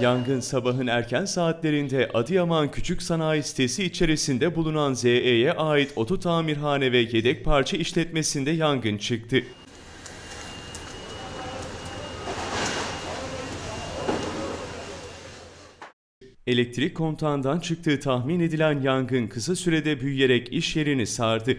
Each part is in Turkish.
Yangın sabahın erken saatlerinde Adıyaman Küçük Sanayi Sitesi içerisinde bulunan ZE'ye ait oto tamirhane ve yedek parça işletmesinde yangın çıktı. Elektrik kontağından çıktığı tahmin edilen yangın kısa sürede büyüyerek iş yerini sardı.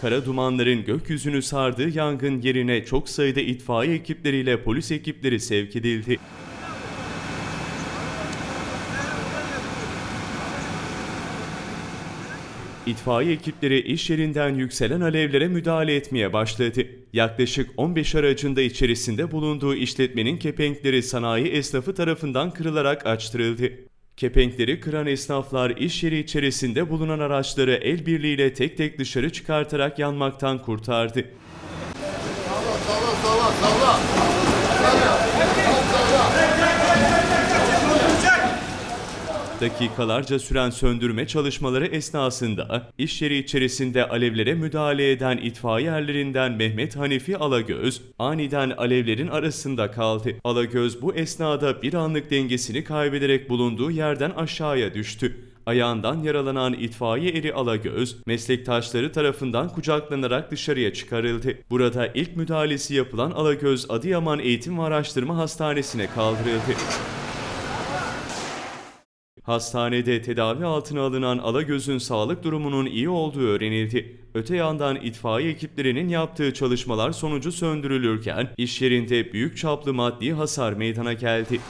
Kara dumanların gökyüzünü sardığı yangın yerine çok sayıda itfaiye ekipleriyle polis ekipleri sevk edildi. İtfaiye ekipleri iş yerinden yükselen alevlere müdahale etmeye başladı. Yaklaşık 15 aracında içerisinde bulunduğu işletmenin kepenkleri sanayi esnafı tarafından kırılarak açtırıldı. Kepenkleri kıran esnaflar iş yeri içerisinde bulunan araçları el birliğiyle tek tek dışarı çıkartarak yanmaktan kurtardı. Salla salla salla. Dakikalarca süren söndürme çalışmaları esnasında iş yeri içerisinde alevlere müdahale eden itfaiye erlerinden Mehmet Hanifi Alagöz aniden alevlerin arasında kaldı. Alagöz bu esnada bir anlık dengesini kaybederek bulunduğu yerden aşağıya düştü. Ayağından yaralanan itfaiye eri Alagöz, meslektaşları tarafından kucaklanarak dışarıya çıkarıldı. Burada ilk müdahalesi yapılan Alagöz Adıyaman Eğitim ve Araştırma Hastanesi'ne kaldırıldı. Hastanede tedavi altına alınan Alagöz'ün sağlık durumunun iyi olduğu öğrenildi. Öte yandan itfaiye ekiplerinin yaptığı çalışmalar sonucu söndürülürken iş yerinde büyük çaplı maddi hasar meydana geldi.